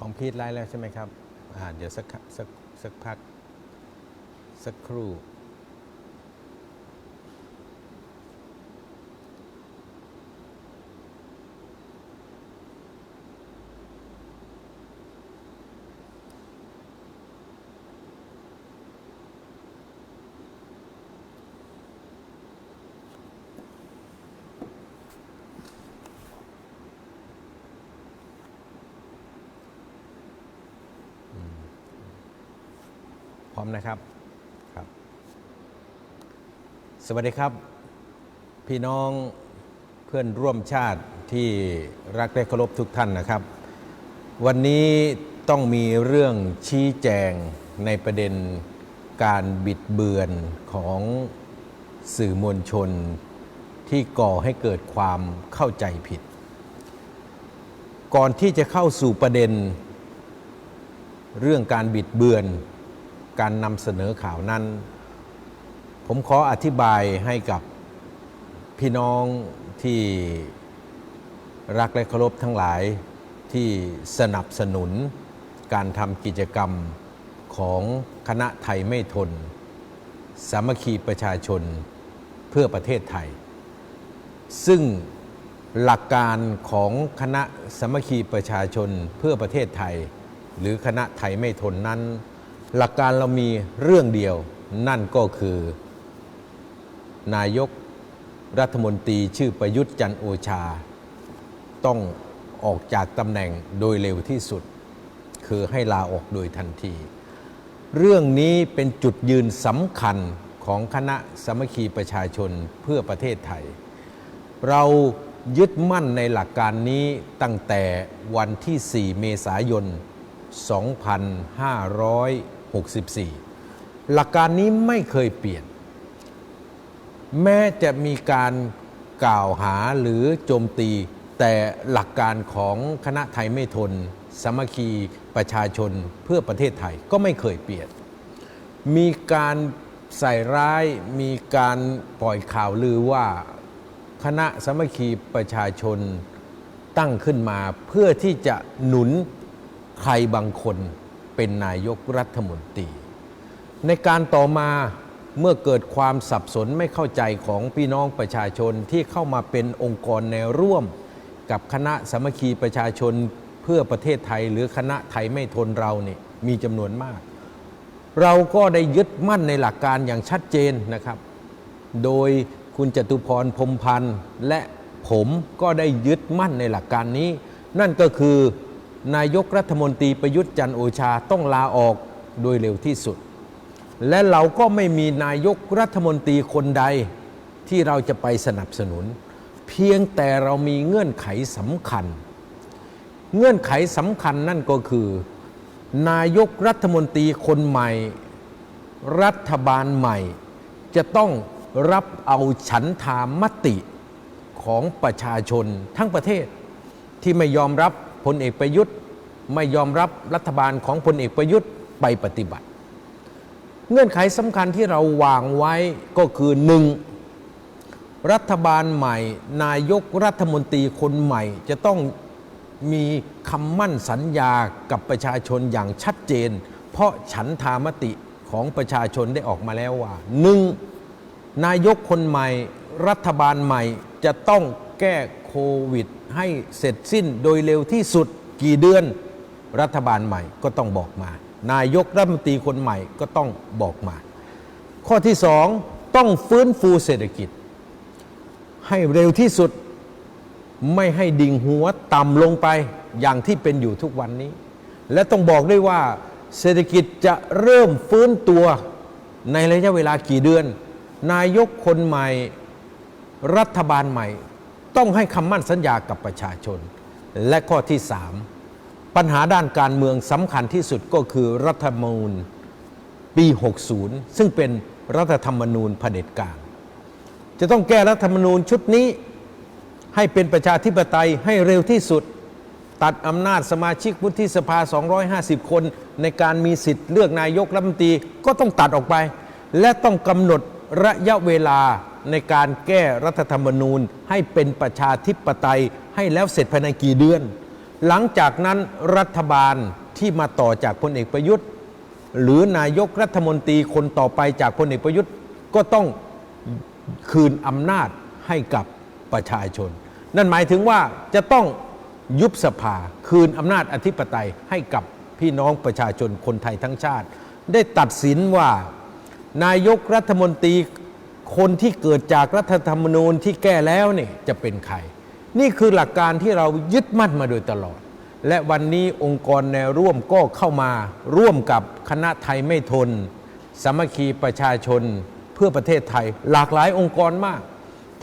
ของพีทไลฟ์แล้วใช่ไหมครับ อ่า เดี๋ยวสักสักสักพัก สักครู่ นะครับครับ สวัสดีครับ พี่น้องเพื่อนร่วมชาติที่รักและเคารพทุกท่านนะครับ วันนี้ต้องมีเรื่องชี้แจงในประเด็นการบิดเบือนของสื่อมวลชนที่ก่อให้เกิดความเข้าใจผิด ก่อนที่จะเข้าสู่ประเด็น เรื่องการบิดเบือน การนำเสนอข่าวนั้น ผมขออธิบายให้กับพี่น้องที่รักและเคารพทั้งหลายที่สนับสนุนการทำกิจกรรมของคณะไทยไม่ทน สามัคคีประชาชนเพื่อประเทศไทย ซึ่งหลักการของคณะสามัคคีประชาชนเพื่อประเทศไทย หรือคณะไทยไม่ทนนั้น หลักการเรามีเรื่องเดียว นั่นก็คือ นายกรัฐมนตรีชื่อประยุทธ์จันโอชา ต้องออกจากตำแหน่งโดยเร็วที่สุด คือให้ลาออกโดยทันที เรื่องนี้เป็นจุดยืนสำคัญของคณะสมัคคีประชาชนเพื่อประเทศไทย เรายึดมั่นในหลักการนี้ตั้งแต่วันที่ 4 เมษายน 2500 64 หลักการนี้ไม่เคยเปลี่ยน แม้จะมีการกล่าวหาหรือโจมตี แต่หลักการของคณะไทยไม่ทน สมัคคีประชาชนเพื่อประเทศไทยก็ไม่เคยเปลี่ยน มีการใส่ร้ายมีการปล่อยข่าวลือว่าคณะสมัคคีประชาชนตั้งขึ้นมาเพื่อที่จะหนุนใครบางคน เป็นนายกรัฐมนตรี ในการต่อมาเมื่อเกิดความสับสนไม่เข้าใจของพี่น้องประชาชนที่เข้ามาเป็นองค์กรแนวร่วม กับคณะสามัคคีประชาชนเพื่อประเทศไทยหรือคณะไทยไม่ทนเราเนี่ยมีจำนวนมาก เราก็ได้ยึดมั่นในหลักการอย่างชัดเจนนะครับ โดยคุณจตุพรพรมพันธ์และผมก็ได้ยึดมั่นในหลักการนี้ นั่นก็คือ นายกรัฐมนตรีประยุทธ์จันโอชาต้องลาออกโดยเร็วที่สุด และเราก็ไม่มีนายกรัฐมนตรีคนใดที่เราจะไปสนับสนุน เพียงแต่เรามีเงื่อนไขสำคัญ เงื่อนไขสำคัญนั่นก็คือ นายกรัฐมนตรีคนใหม่ รัฐบาลใหม่ จะต้องรับเอาฉันทามติของประชาชนทั้งประเทศที่ไม่ยอมรับ พลเอกประยุทธ์ไม่ยอมรับรัฐบาลของพลเอกประยุทธ์ไปปฏิบัติ เงื่อนไขสำคัญที่เราวางไว้ก็คือหนึ่งรัฐบาลใหม่ นายกรัฐมนตรีคนใหม่ จะต้องมีคำมั่นสัญญากับประชาชนอย่างชัดเจน เพราะฉันทามติของประชาชนได้ออกมาแล้วว่าหนึ่งนายกคนใหม่ รัฐบาลใหม่จะต้องแก้โควิด ให้เสร็จสิ้นโดยเร็วที่สุดกี่เดือน รัฐบาลใหม่ก็ต้องบอกมา นายกรัฐมนตรีคนใหม่ก็ต้องบอกมา ข้อที่สองต้องฟื้นฟูเศรษฐกิจ ให้เร็วที่สุดไม่ให้ดิ่งหัวต่ำลงไปอย่างที่เป็นอยู่ทุกวันนี้ และต้องบอกด้วยว่าเศรษฐกิจจะเริ่มฟื้นตัวในระยะเวลากี่เดือน นายกคนใหม่ รัฐบาลใหม่ ต้องให้คำมั่นสัญญากับประชาชน และข้อที่สามปัญหาด้านการเมืองสำคัญที่สุดก็คือรัฐธรรมนูญปี 60 ซึ่งเป็นรัฐธรรมนูญเผด็จการ จะต้องแก้รัฐธรรมนูญชุดนี้ให้เป็นประชาธิปไตยให้เร็วที่สุด ตัดอำนาจสมาชิกวุฒิสภา 250 คนในการมีสิทธิ์เลือกนายกรัฐมนตรีก็ต้องตัดออกไป และต้องกำหนดระยะเวลา ในการแก้รัฐธรรมนูญให้เป็นประชาธิปไตยให้แล้วเสร็จภายในกี่เดือน หลังจากนั้นรัฐบาลที่มาต่อจากพลเอกประยุทธ์ หรือนายกรัฐมนตรีคนต่อไปจากพลเอกประยุทธ์ก็ต้องคืนอำนาจให้กับประชาชน นั่นหมายถึงว่าจะต้องยุบสภาคืนอำนาจอธิปไตยให้กับพี่น้องประชาชนคนไทยทั้งชาติ ได้ตัดสินว่านายกรัฐมนตรี คนที่เกิดจากรัฐธรรมนูญที่แก้แล้วเนี่ยจะเป็นใคร นี่คือหลักการที่เรายึดมั่นมาโดยตลอด และวันนี้องค์กรแนวร่วมก็เข้ามาร่วมกับคณะไทยไม่ทน สมัคคีประชาชนเพื่อประเทศไทย หลากหลายองค์กรมาก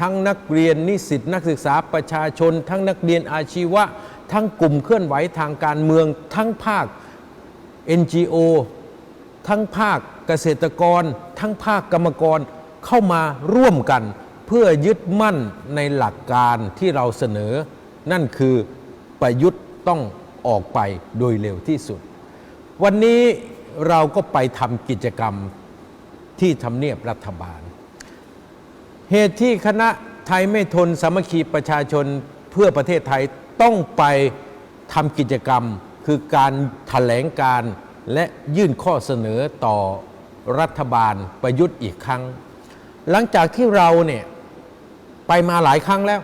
ทั้งนักเรียนนิสิตนักศึกษาประชาชน ทั้งนักเรียนอาชีวะ ทั้งกลุ่มเคลื่อนไหวทางการเมือง ทั้งภาค NGO ทั้งภาคเกษตรกร ทั้งภาคกรรมกร เข้ามาร่วมกัน เพื่อยึดมั่นในหลักการที่เราเสนอ นั่นคือประยุทธ์ต้องออกไปโดยเร็วที่สุด วันนี้เราก็ไปทำกิจกรรมที่ทำเนียบรัฐบาล เหตุที่คณะไทยไม่ทนสามัคคีประชาชนเพื่อประเทศไทยต้องไปทำกิจกรรมคือการถแถลงการและยื่นข้อเสนอต่อรัฐบาลประยุทธ์อีกครั้ง หลังจากที่เราเนี่ยไปมาหลายครั้งแล้ว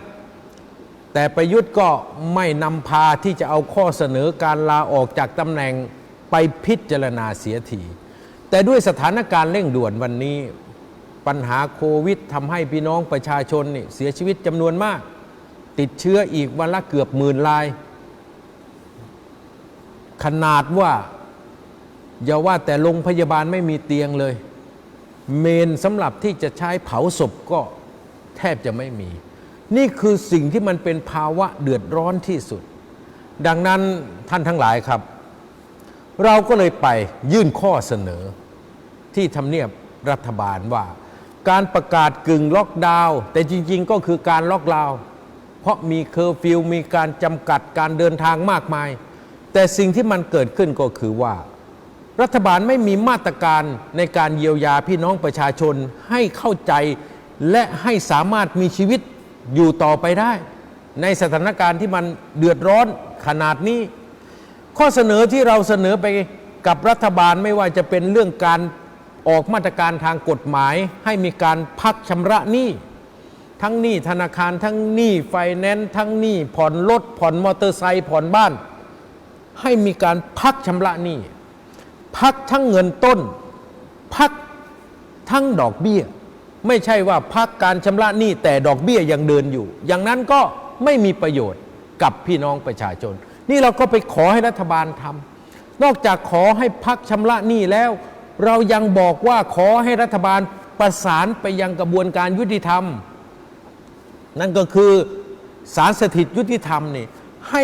แต่ประยุทธ์ก็ไม่นำพาที่จะเอาข้อเสนอการลาออกจากตำแหน่งไปพิจารณาเสียที แต่ด้วยสถานการณ์เร่งด่วนวันนี้ ปัญหาโควิดทำให้พี่น้องประชาชนนี่เสียชีวิตจำนวนมาก ติดเชื้ออีกวันละเกือบหมื่นราย ขนาดว่าอย่าว่าแต่โรงพยาบาลไม่มีเตียงเลย เมนสำหรับที่จะใช้เผาศพก็แทบจะไม่มี นี่คือสิ่งที่มันเป็นภาวะเดือดร้อนที่สุด ดังนั้นท่านทั้งหลายครับ เราก็เลยไปยื่นข้อเสนอ ที่ทำเนียบรัฐบาลว่า การประกาศกึ่งล็อกดาวน์แต่จริง ๆ ก็คือการล็อกดาวน์เพราะมีเคอร์ฟิวมีการจำกัดการเดินทางมากมาย แต่สิ่งที่มันเกิดขึ้นก็คือว่า รัฐบาลไม่มีมาตรการในการเยียวยาพี่น้องประชาชนให้เข้าใจและให้สามารถมีชีวิตอยู่ต่อไปได้ ในสถานการณ์ที่มันเดือดร้อนขนาดนี้ ข้อเสนอที่เราเสนอไปกับรัฐบาลไม่ว่าจะเป็นเรื่องการออกมาตรการทางกฎหมาย ให้มีการพักชำระหนี้ทั้งหนี้ธนาคารทั้งหนี้ไฟแนนซ์ทั้งหนี้ผ่อนรถผ่อนมอเตอร์ไซค์ผ่อนบ้าน ให้มีการพักชำระหนี้ พักทั้งเงินต้น พักทั้งดอกเบี้ย ไม่ใช่ว่าพักการชำระหนี้แต่ดอกเบี้ยยังเดินอยู่ อย่างนั้นก็ไม่มีประโยชน์กับพี่น้องประชาชน นี่เราก็ไปขอให้รัฐบาลทำนอกจากขอให้พักชำระหนี้แล้ว เรายังบอกว่าขอให้รัฐบาลประสานไปยังกระบวนการยุติธรรม นั่นก็คือสารสถิตยุติธรรมนี่ให้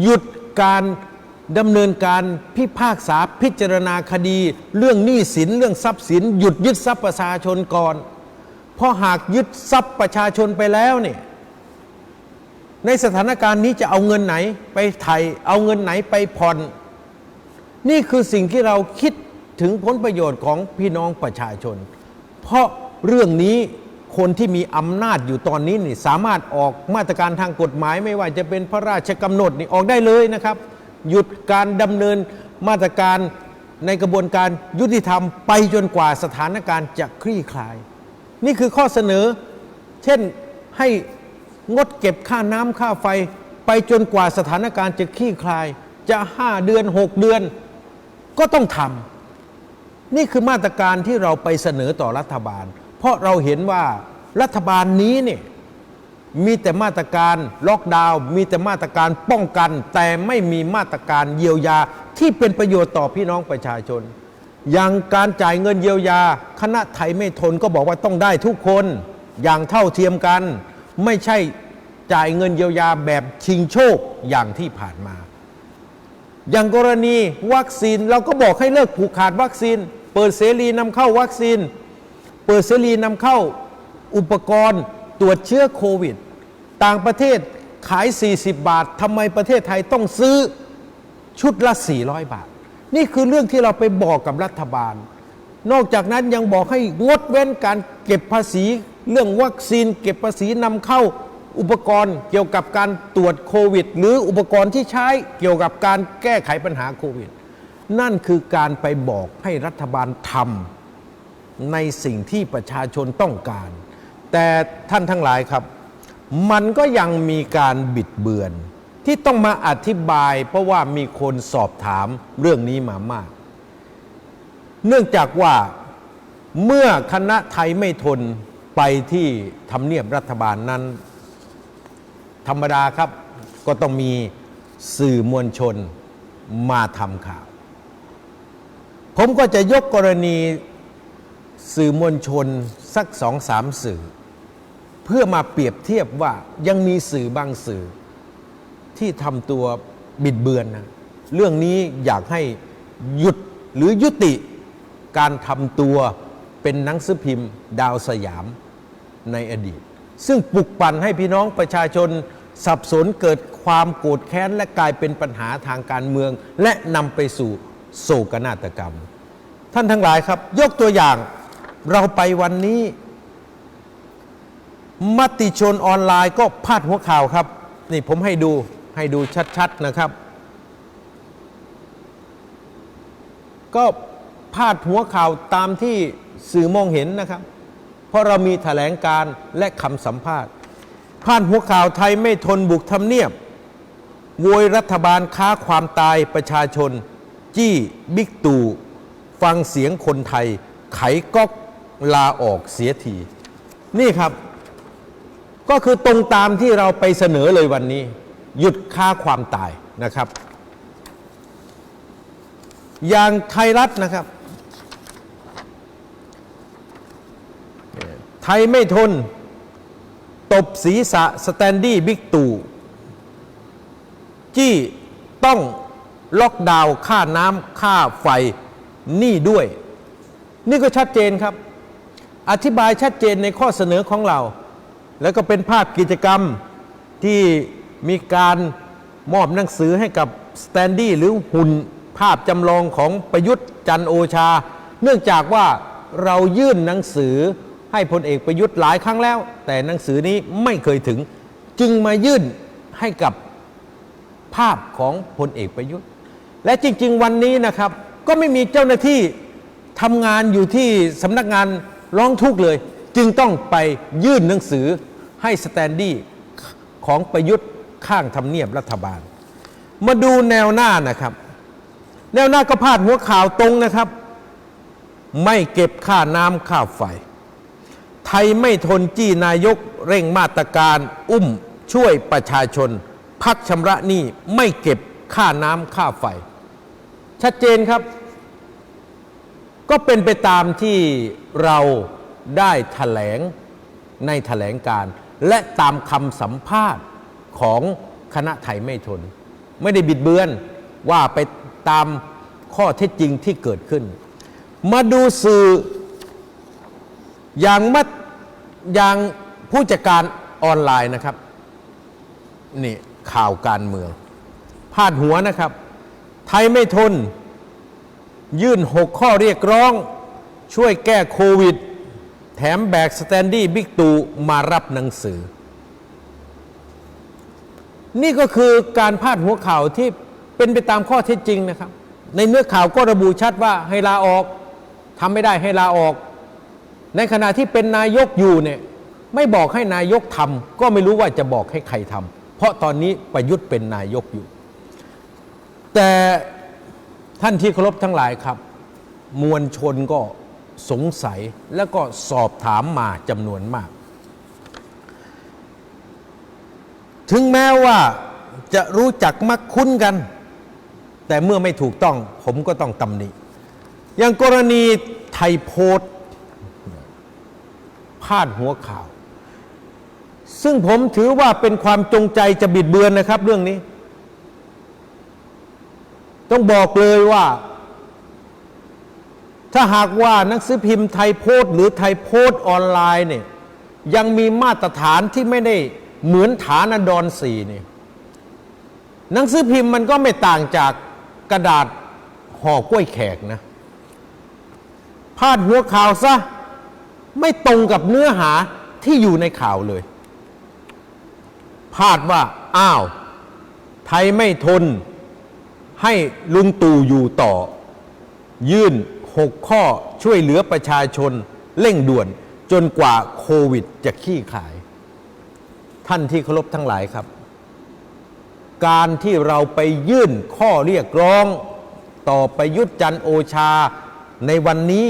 หยุดการ ดำเนินการพิพากษาพิจารณาคดี เรื่องหนี้สินเรื่องทรัพย์สิน หยุดยึดทรัพย์ประชาชนก่อน เพราะหากยึดทรัพย์ประชาชนไปแล้วเนี่ยในสถานการณ์นี้จะเอาเงินไหนไปไถ่เอาเงินไหนไปผ่อน นี่คือสิ่งที่เราคิดถึงผลประโยชน์ของพี่น้องประชาชน เพราะเรื่องนี้คนที่มีอำนาจอยู่ตอนนี้นี่สามารถออกมาตรการทางกฎหมายไม่ว่าจะเป็นพระราชกำหนดนี่ออกได้เลยนะครับ หยุดการดำเนินมาตรการในกระบวนการยุติธรรมไปจนกว่าสถานการณ์จะคลี่คลาย นี่คือข้อเสนอ เช่นให้งดเก็บค่าน้ำค่าไฟ ไปจนกว่าสถานการณ์จะคลี่คลาย จะ5เดือน6เดือน ก็ต้องทำนี่คือมาตรการที่เราไปเสนอต่อรัฐบาล เพราะเราเห็นว่ารัฐบาลนี้เนี่ย มีแต่มาตรการล็อกดาวน์มีแต่มาตรการป้องกัน แต่ไม่มีมาตรการเยียวยาที่เป็นประโยชน์ต่อพี่น้องประชาชน อย่างการจ่ายเงินเยียวยา คณะไทยไม่ทนก็บอกว่าต้องได้ทุกคนอย่างเท่าเทียมกัน ไม่ใช่จ่ายเงินเยียวยาแบบชิงโชคอย่างที่ผ่านมา อย่างกรณีวัคซีนเราก็บอกให้เลิกผูกขาดวัคซีน เปิดเสรีนำเข้าวัคซีน เปิดเสรีนำเข้าอุปกรณ์ ตรวจเชื้อโควิด ต่างประเทศขาย 40 บาททำไมประเทศไทยต้องซื้อชุดละ 400 บาท นี่คือเรื่องที่เราไปบอกกับรัฐบาล นอกจากนั้นยังบอกให้งดเว้นการเก็บภาษี เรื่องวัคซีน เก็บภาษีนำเข้าอุปกรณ์เกี่ยวกับการตรวจโควิด หรืออุปกรณ์ที่ใช้เกี่ยวกับการแก้ไขปัญหาโควิด นั่นคือการไปบอกให้รัฐบาลทำในสิ่งที่ประชาชนต้องการ แต่ท่านทั้งหลายครับ มันก็ยังมีการบิดเบือน ที่ต้องมาอธิบาย เพราะว่ามีคนสอบถามเรื่องนี้มามาก เนื่องจากว่าเมื่อคณะไทยไม่ทนไปที่ทำเนียบรัฐบาลนั้น ธรรมดาครับก็ต้องมีสื่อมวลชนมาทำข่าว ผมก็จะยกกรณีสื่อมวลชนสักสองสามสื่อ เพื่อมาเปรียบเทียบว่ายังมีสื่อบางสื่อ ที่ทำตัวบิดเบือนนะเรื่องนี้อยากให้หยุดหรือยุติการทำตัวเป็นหนังสือพิมพ์ ดาวสยามในอดีต ซึ่งปลุกปั่นให้พี่น้องประชาชนสับสนเกิดความโกรธแค้น และกลายเป็นปัญหาทางการเมือง และนำไปสู่โศกนาฏกรรม ท่านทั้งหลายครับ ยกตัวอย่างเราไปวันนี้ มติชนออนไลน์ก็พาดหัวข่าวครับ นี่ผมให้ดูให้ดูชัด ๆ นะครับ ก็พาดหัวข่าวตามที่สื่อมองเห็นนะครับ เพราะเรามีแถลงการและคำสัมภาษณ์พาดหัวข่าวไทยไม่ทนบุกทำเนียบโวยรัฐบาลค้าความตายประชาชน จี้บิ๊กตู่ฟังเสียงคนไทย ไขก๊อกลาออกเสียที นี่ครับ ก็คือตรงตามที่เราไปเสนอเลยวันนี้ หยุดค่าความตายนะครับ อย่างไทยรัฐนะครับ ไทยไม่ทน ตบศีรษะสแตนดี้บิ๊กตู่จี้ต้องล็อกดาวน์ค่าน้ำค่าไฟนี่ด้วย นี่ก็ชัดเจนครับ อธิบายชัดเจนในข้อเสนอของเรา แล้วก็เป็นภาพกิจกรรมที่มีการมอบหนังสือให้กับสแตนดี้หรือหุ่นภาพจำลองของประยุทธ์จันโอชา เนื่องจากว่าเรายื่นหนังสือให้พลเอกประยุทธ์หลายครั้งแล้ว แต่หนังสือนี้ไม่เคยถึง จึงมายื่นให้กับภาพของพลเอกประยุทธ์ และจริง ๆ วันนี้นะครับ ก็ไม่มีเจ้าหน้าที่ทำงานอยู่ที่สำนักงานร้องทุกข์เลย จึงต้องไปยื่นหนังสือให้สแตนดี้ของประยุทธ์ข้างทำเนียบรัฐบาล มาดูแนวหน้านะครับ แนวหน้าก็พาดหัวข่าวตรงนะครับ ไม่เก็บค่าน้ำค่าไฟ ไทยไม่ทนจี้นายกเร่งมาตรการอุ้มช่วยประชาชน พักชำระหนี้ไม่เก็บค่าน้ำค่าไฟ ชัดเจนครับ ก็เป็นไปตามที่เรา ได้ถแถลงในถแถลงการ และตามคำสัมภาษณ์ของคณะไทยไม่ทน ไม่ได้บิดเบือนว่าไปตามข้อเท็จจริงที่เกิดขึ้น มาดูสื่ออย่างมัดอย่างผู้จัดการออนไลน์นะครับ นี่ข่าวการเมืองพาดหัวนะครับ ไทยไม่ทน ยื่น 6 ข้อเรียกร้อง ช่วยแก้โควิด แถมแบกสแตนดี้บิ๊กตูมารับหนังสือ นี่ก็คือการพาดหัวข่าวที่เป็นไปตามข้อเท็จจริงนะครับ ในเนื้อข่าวก็ระบุชัดว่าให้ลาออกทำไม่ได้ให้ลาออก ในขณะที่เป็นนายกอยู่เนี่ยไม่บอกให้นายกทำก็ไม่รู้ว่าจะบอกให้ใครทำเพราะตอนนี้ประยุทธ์เป็นนายกอยู่ แต่ท่านที่เคารพทั้งหลายครับ มวลชนก็ สงสัยแล้วก็สอบถามมาจำนวนมาก ถึงแม้ว่าจะรู้จักมักคุ้นกัน แต่เมื่อไม่ถูกต้องผมก็ต้องตำหนิอย่างกรณีไทยโพสต์พาดหัวข่าว ซึ่งผมถือว่าเป็นความจงใจจะบิดเบือนนะครับเรื่องนี้ ต้องบอกเลยว่า ถ้าหากว่านังสือพิมพ์ไทยโพสต์หรือไทยโพสต์ออนไลน์เนี่ยยังมีมาตรฐานที่ไม่ได้เหมือนฐานดรสี่เนี่ยหนังสือพิมพ์มันก็ไม่ต่างจากกระดาษห่อกล้วยแขกนะพาดหัวข่าวซะไม่ตรงกับเนื้อหาที่อยู่ในข่าวเลยพาดว่า อ้าว ไทยไม่ทน ให้ลุงตู่อยู่ต่อ ยื่น 6 ข้อช่วยเหลือประชาชนเร่งด่วนจนกว่าโควิดจะขี้ขาย ท่านที่เคารพทั้งหลายครับ การที่เราไปยื่นข้อเรียกร้อง ต่อประยุทธ์จันโอชาในวันนี้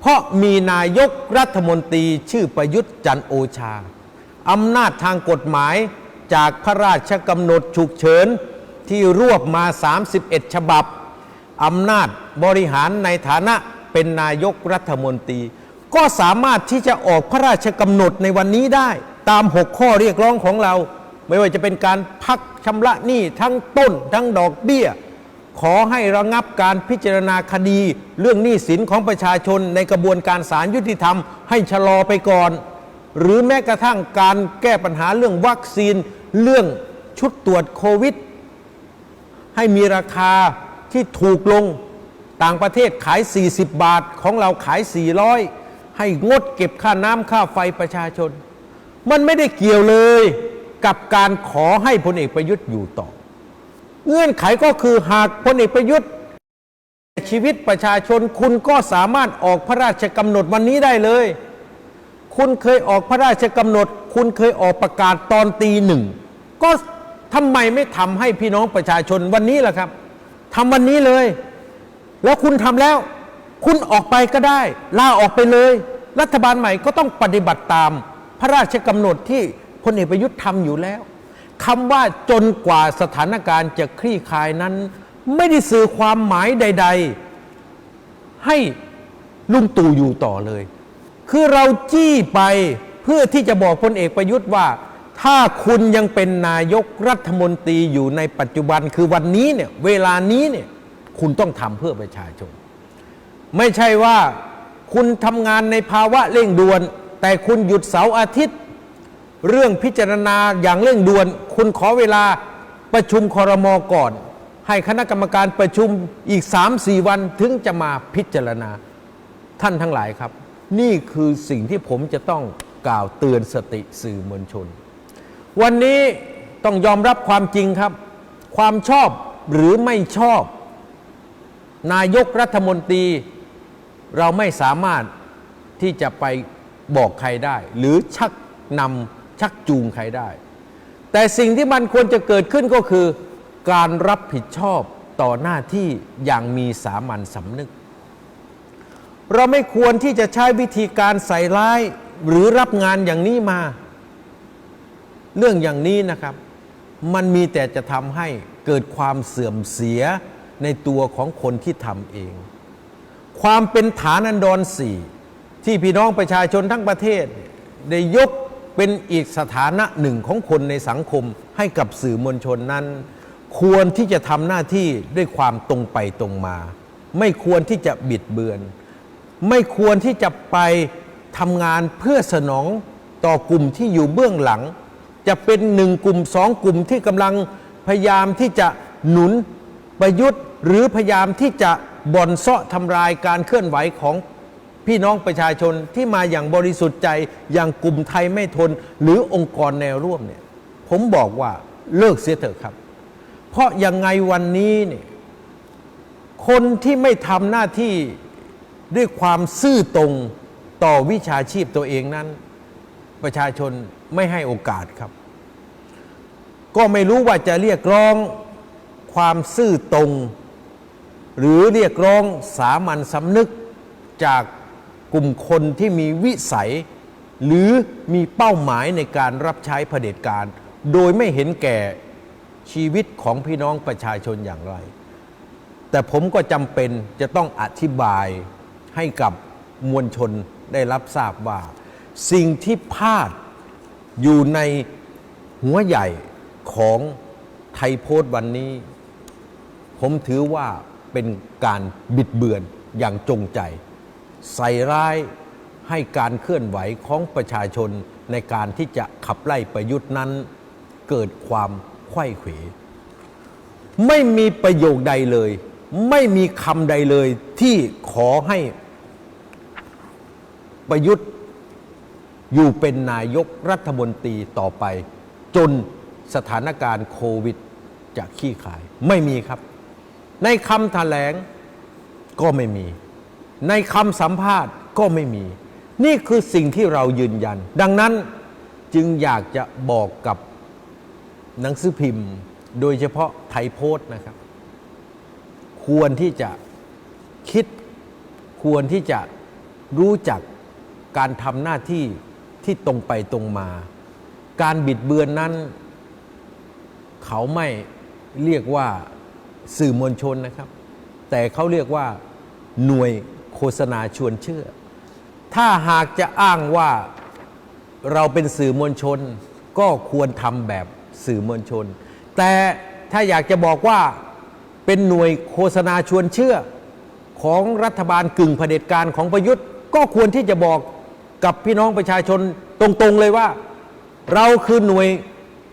เพราะมีนายกรัฐมนตรีชื่อประยุทธ์จันโอชาอำนาจทางกฎหมายจากพระราชกำหนดฉุกเฉินที่รวบมา 31 ฉบับ อำนาจบริหารในฐานะเป็นนายกรัฐมนตรี ก็สามารถที่จะออกพระราชกำหนดในวันนี้ได้ ตาม 6 ข้อเรียกร้องของเรา ไม่ว่าจะเป็นการพักชำระหนี้ทั้งต้น ทั้งดอกเบี้ย ขอให้ระงับการพิจารณาคดี เรื่องหนี้สินของประชาชนในกระบวนการศาลยุติธรรม ให้ชะลอไปก่อน หรือแม้กระทั่งการแก้ปัญหาเรื่องวัคซีน เรื่องชุดตรวจโควิด ให้มีราคา ที่ถูกลงต่างประเทศขาย 40 บาทของเราขาย 400 ให้งดเก็บค่าน้ำค่าไฟประชาชน มันไม่ได้เกี่ยวเลยกับการขอให้พลเอกประยุทธ์อยู่ต่อ เงื่อนไขก็คือหากพลเอกประยุทธ์ ชีวิตประชาชนคุณก็สามารถออกพระราชกำหนดวันนี้ได้เลย คุณเคยออกพระราชกำหนด คุณเคยออกประกาศตอนตีหนึ่งก็ทำไมไม่ทำให้พี่น้องประชาชนวันนี้ล่ะครับ ทำวันนี้เลย แล้วคุณทำแล้ว คุณออกไปก็ได้ลาออกไปเลย รัฐบาลใหม่ก็ต้องปฏิบัติตาม พระราชกำหนดที่พลเอกประยุทธ์ทำอยู่แล้วคำว่าจนกว่าสถานการณ์จะคลี่คลายนั้น ไม่ได้สื่อความหมายใด ๆ ให้ลุงตู่อยู่ต่อเลย คือเราจี้ไปเพื่อที่จะบอกพลเอกประยุทธ์ว่า ถ้าคุณยังเป็นนายกรัฐมนตรีอยู่ในปัจจุบันคือวันนี้เนี่ยเวลานี้เนี่ยคุณต้องทำเพื่อประชาชน ไม่ใช่ว่าคุณทำงานในภาวะเร่งด่วน แต่คุณหยุดเสาร์อาทิตย์ เรื่องพิจารณาอย่างเร่งด่วน คุณขอเวลาประชุมคอรมอก่อน ให้คณะกรรมการประชุมอีก 3-4 วันถึงจะมาพิจารณาท่านทั้งหลายครับ นี่คือสิ่งที่ผมจะต้องกล่าวเตือนสติสื่อมวลชน วันนี้ต้องยอมรับความจริงครับ ความชอบหรือไม่ชอบ นายกรัฐมนตรีเราไม่สามารถที่จะไปบอกใครได้ หรือชักนำชักจูงใครได้ แต่สิ่งที่มันควรจะเกิดขึ้นก็คือ การรับผิดชอบต่อหน้าที่อย่างมีสามัญสำนึก เราไม่ควรที่จะใช้วิธีการใส่ร้ายหรือรับงานอย่างนี้มา เรื่องอย่างนี้นะครับ มันมีแต่จะทำให้เกิดความเสื่อมเสียในตัวของคนที่ทำเอง ความเป็นฐานันดรสี่ที่พี่น้องประชาชนทั้งประเทศ ได้ยกเป็นอีกสถานะหนึ่งของคนในสังคมให้กับสื่อมวลชนนั้น ควรที่จะทำหน้าที่ด้วยความตรงไปตรงมา ไม่ควรที่จะบิดเบือน ไม่ควรที่จะไปทำงานเพื่อสนองต่อกลุ่มที่อยู่เบื้องหลัง จะเป็นหนึ่งกลุ่มสองกลุ่มที่กำลังพยายามที่จะหนุนประยุทธ์ หรือพยายามที่จะบ่อนเซาะทำลายการเคลื่อนไหวของพี่น้องประชาชนที่มาอย่างบริสุทธิ์ใจอย่างกลุ่มไทยไม่ทน หรือองค์กรแนวร่วมเนี่ยผมบอกว่าเลิกเสียเถอะครับ เพราะยังไงวันนี้เนี่ยคนที่ไม่ทำหน้าที่ด้วยความซื่อตรงต่อวิชาชีพตัวเองนั้น ประชาชนไม่ให้โอกาสครับ ก็ไม่รู้ว่าจะเรียกร้องความซื่อตรง หรือเรียกร้องสามัญสำนึกจากกลุ่มคนที่มีวิสัย หรือมีเป้าหมายในการรับใช้เผด็จการ โดยไม่เห็นแก่ชีวิตของพี่น้องประชาชนอย่างไร แต่ผมก็จำเป็นจะต้องอธิบายให้กับมวลชนได้รับทราบว่า สิ่งที่พลาดอยู่ในหัวใหญ่ของไทยโพสต์วันนี้ ผมถือว่าเป็นการบิดเบือนอย่างจงใจ ใส่ร้ายให้การเคลื่อนไหวของประชาชนในการที่จะขับไล่ประยุทธ์นั้น เกิดความไข้เขวไม่มีประโยคใดเลย ไม่มีคำใดเลยที่ขอให้ประยุทธ์ อยู่เป็นนายกรัฐมนตรีต่อไป จนสถานการณ์โควิดจะขี้ขาย ไม่มีครับ ในคำแถลงก็ไม่มี ในคำสัมภาษณ์ก็ไม่มี นี่คือสิ่งที่เรายืนยัน ดังนั้นจึงอยากจะบอกกับหนังสือพิมพ์ โดยเฉพาะไทยโพสต์นะครับ ควรที่จะคิดควรที่จะรู้จักการทำหน้าที่ ที่ตรงไปตรงมา การบิดเบือนนั้น เขาไม่เรียกว่าสื่อมวลชนนะครับ แต่เขาเรียกว่าหน่วยโฆษณาชวนเชื่อ ถ้าหากจะอ้างว่าเราเป็นสื่อมวลชน ก็ควรทำแบบสื่อมวลชน แต่ถ้าอยากจะบอกว่าเป็นหน่วยโฆษณาชวนเชื่อของรัฐบาลกึ่งเผด็จการของประยุทธ์ ก็ควรที่จะบอก กับพี่น้องประชาชนตรงๆเลยว่า เราคือหน่วย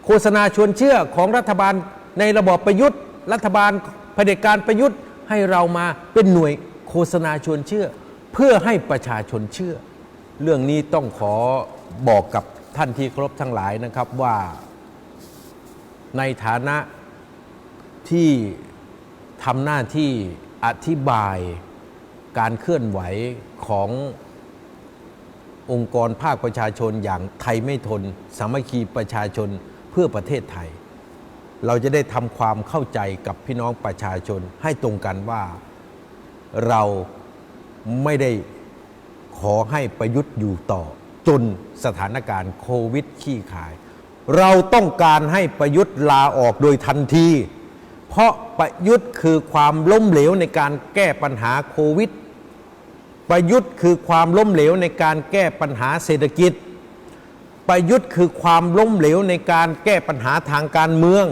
โฆษณาชวนเชื่อของรัฐบาลในระบอบประยุทธ์ รัฐบาลเผด็จการประยุทธ์ให้เรามาเป็นหน่วยโฆษณาชวนเชื่อ เพื่อให้ประชาชนเชื่อ เรื่องนี้ต้องขอบอกกับท่านที่เคารพทั้งหลายนะครับว่าในฐานะที่ทำหน้าที่อธิบายการเคลื่อนไหวของ องค์กรภาคประชาชนอย่างไทยไม่ทน สามัคคีประชาชนเพื่อประเทศไทย เราจะได้ทำความเข้าใจกับพี่น้องประชาชนให้ตรงกันว่าเราไม่ได้ขอให้ประยุทธ์อยู่ต่อ จนสถานการณ์โควิดขี้ขาย เราต้องการให้ประยุทธ์ลาออกโดยทันที เพราะประยุทธ์คือความล้มเหลวในการแก้ปัญหาโควิด ประยุทธ์คือความล้มเหลวในการแก้ปัญหาเศรษฐกิจ ประยุทธ์คือความล้มเหลวในการแก้ปัญหาทางการเมือง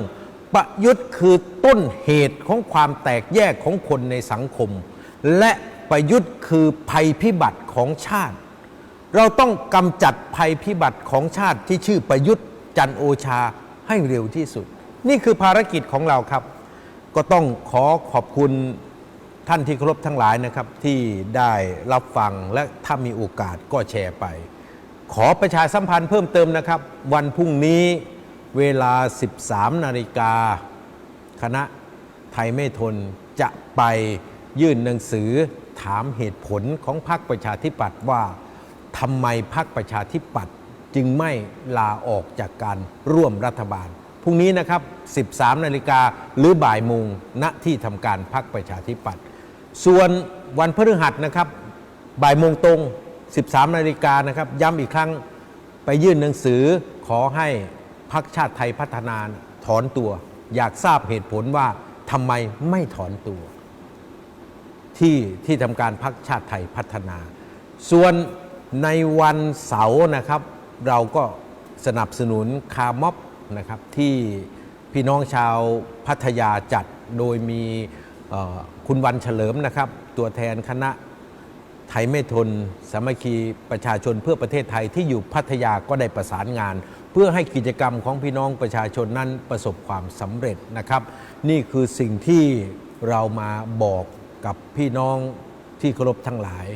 ประยุทธ์คือต้นเหตุของความแตกแยกของคนในสังคม และประยุทธ์คือภัยพิบัติของชาติ เราต้องกำจัดภัยพิบัติของชาติที่ชื่อประยุทธ์จันโอชาให้เร็วที่สุด นี่คือภารกิจของเราครับ ก็ต้องขอขอบคุณ ท่านที่เคารพทั้งหลายนะครับที่ได้รับฟังและถ้ามีโอกาสก็แชร์ไป ขอประชาสัมพันธ์เพิ่มเติมนะครับ วันพรุ่งนี้เวลา 13 นาฬิกา คณะไทยไม่ทนจะไปยื่นหนังสือถามเหตุผลของพรรคประชาธิปัตย์ว่าทำไมพรรคประชาธิปัตย์จึงไม่ลาออกจากการร่วมรัฐบาล พรุ่งนี้นะครับ 13 นาฬิกาหรือบ่ายโมงณที่ทำการพรรคประชาธิปัตย์ ส่วนวันพฤหัสนะครับบ่ายโมงตรง 13 นาฬิกานะครับ ย้ำอีกครั้งไปยื่นหนังสือขอให้พักชาติไทยพัฒนาถอนตัว อยากทราบเหตุผลว่าทำไมไม่ถอนตัว ที่ที่ทำการพักชาติไทยพัฒนา ส่วนในวันเสาร์นะครับ เราก็สนับสนุนคาร์ม็อบนะครับที่พี่น้องชาวพัทยาจัดโดยมี คุณวันเฉลิมนะครับ ตัวแทนคณะไทยไม่ทน สามัคคีประชาชนเพื่อประเทศไทยที่อยู่พัทยาก็ได้ประสานงาน เพื่อให้กิจกรรมของพี่น้องประชาชนนั้นประสบความสำเร็จนะครับ นี่คือสิ่งที่เรามาบอกกับพี่น้องที่เคารพทั้งหลาย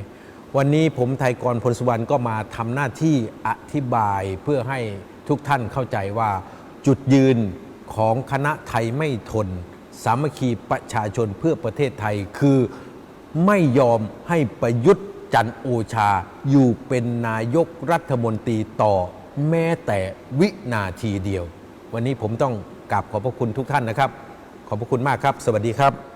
วันนี้ผมไทยกรพลสุวรรณก็มาทำหน้าที่อธิบายเพื่อให้ทุกท่านเข้าใจว่าจุดยืนของคณะไทยไม่ทน สามัคคีประชาชนเพื่อประเทศไทยคือไม่ยอมให้ประยุทธ์จันโอชาอยู่เป็นนายกรัฐมนตรีต่อแม้แต่วินาทีเดียว วันนี้ผมต้องกราบขอบพระคุณทุกท่านนะครับ ขอบพระคุณมากครับ สวัสดีครับ